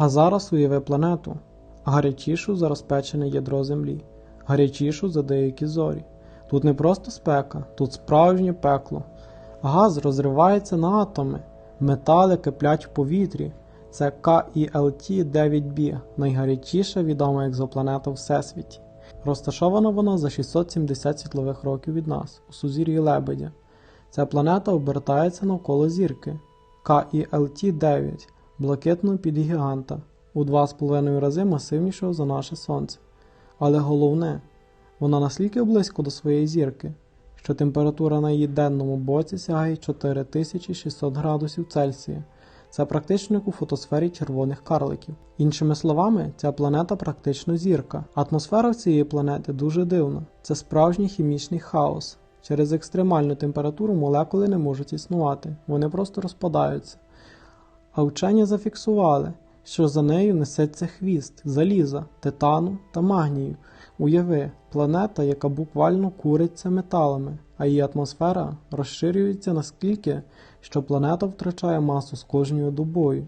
А зараз уяви планету, гарячішу за розпечене ядро Землі, гарячішу за деякі зорі. Тут не просто спека, тут справжнє пекло. Газ розривається на атоми, метали киплять в повітрі. Це KILT 9B, найгарячіша відома екзопланета у Всесвіті. Розташована вона за 670 світлових років від нас, у сузір'ї Лебедя. Ця планета обертається навколо зірки KILT 9, блакитного підгіганта, у 2,5 рази масивнішого за наше Сонце. Але головне, вона настільки близько до своєї зірки, що температура на її денному боці сягає 4600 градусів Цельсія. Це практично як у фотосфері червоних карликів. Іншими словами, ця планета практично зірка. Атмосфера цієї планети дуже дивна. Це справжній хімічний хаос. Через екстремальну температуру молекули не можуть існувати, вони просто розпадаються. А вчені зафіксували, що за нею несеться хвіст заліза, титану та магнію. Уяви, планета, яка буквально куриться металами, а її атмосфера розширюється наскільки, що планета втрачає масу з кожною добою.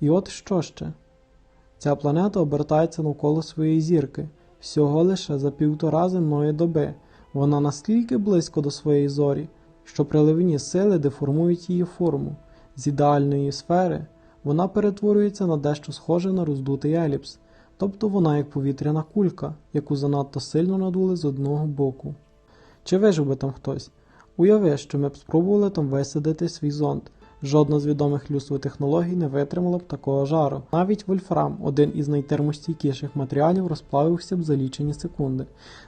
І от що ще? Ця планета обертається навколо своєї зірки всього лише за півтора земної доби. Вона настільки близько до своєї зорі, що приливні сили деформують її форму. З ідеальної сфери вона перетворюється на дещо схоже на роздутий еліпс, тобто вона як повітряна кулька, яку занадто сильно надули з одного боку. Чи вижив би там хтось? Уяви, що ми б спробували там висадити свій зонд. Жодна з відомих людству технологій не витримала б такого жару. Навіть вольфрам, один із найтермостійкіших матеріалів, розплавився б за лічені секунди.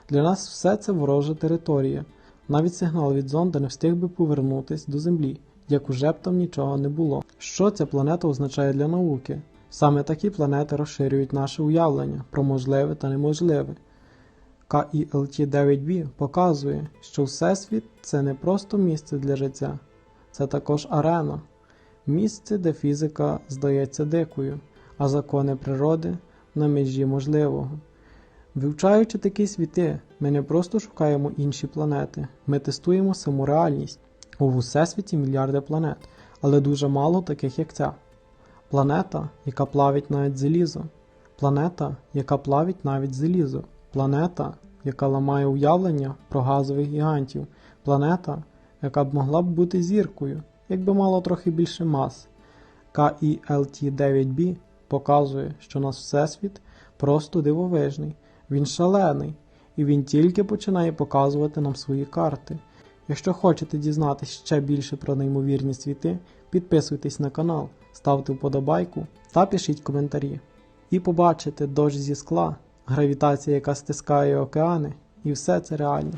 Для нас все це ворожа територія. Навіть сигнал від зонда не встиг би повернутись до Землі, як уже б там нічого не було. Що ця планета означає для науки? Саме такі планети розширюють наше уявлення про можливе та неможливе. KILT-9B показує, що Всесвіт це не просто місце для життя, це також арена, місце, де фізика здається дикою, а закони природи на межі можливого. Вивчаючи такі світи, ми не просто шукаємо інші планети, ми тестуємо саму реальність. У всесвіті мільярди планет, але дуже мало таких, як ця. Планета, яка плавить навіть залізо, планета, яка плавить навіть залізо, планета, яка ламає уявлення про газових гігантів, планета, яка б могла б бути зіркою, якби мала трохи більше мас. KILT-9B показує, що наш всесвіт просто дивовижний, він шалений, і він тільки починає показувати нам свої карти. Якщо хочете дізнатися ще більше про неймовірні світи, підписуйтесь на канал, ставте вподобайку та пишіть коментарі. І побачите дощ зі скла, гравітація, яка стискає океани, і все це реальність.